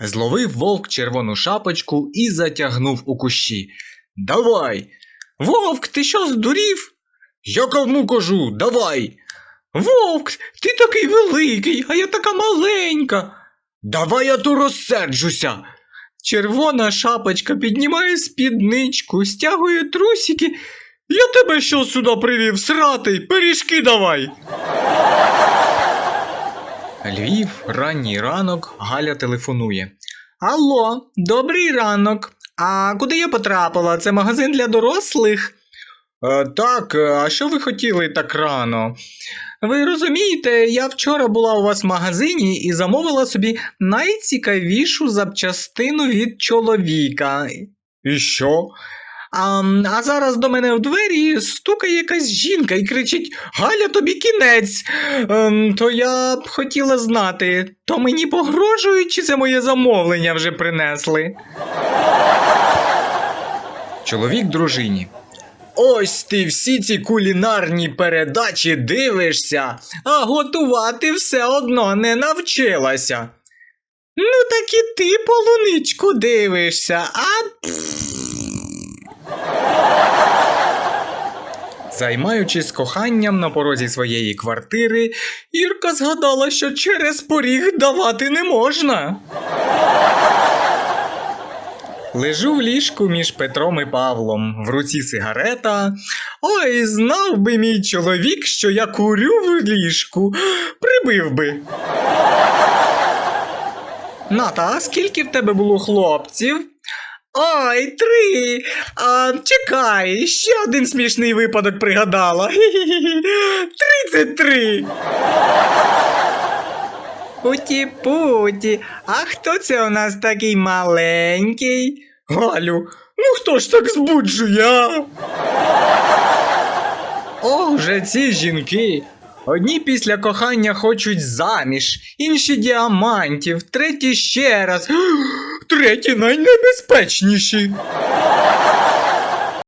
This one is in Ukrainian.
Зловив вовк червону шапочку і затягнув у кущі. Давай. Вовк, ти що здурів? Я кому кажу, давай. Вовк, ти такий великий, а я така маленька. Давай я то розсерджуся. Червона шапочка піднімає спідничку, стягує трусики. Я тебе що сюди привів срати? Пиріжки давай. Львів, ранній ранок, Галя телефонує. Алло, добрий ранок. А куди я потрапила? Це магазин для дорослих? Е, так, е, а що ви хотіли так рано? Ви розумієте, я вчора була у вас в магазині і замовила собі найцікавішу запчастину від чоловіка. І що? А, а зараз до мене в двері стукає якась жінка і кричить: Галя, тобі кінець. Ем, то я б хотіла знати, то мені погрожують, чи це моє замовлення вже принесли? Чоловік дружині. Ось ти всі ці кулінарні передачі дивишся, а готувати все одно не навчилася. Ну, так і ти полуничку дивишся, а. Займаючись коханням на порозі своєї квартири, Ірка згадала, що через поріг давати не можна. Лежу в ліжку між Петром і Павлом, в руці сигарета. Ой, знав би мій чоловік, що я курю в ліжку, прибив би. Ната, а скільки в тебе було хлопців? Ой, три. А, чекай, ще один смішний випадок пригадала. Тридцять три. Путі-путі, а хто це у нас такий маленький? Галю, ну хто ж так збуджує? а? Ох же ці жінки. Одні після кохання хочуть заміж, інші діамантів, треті ще раз. Треті найнебезпечніші.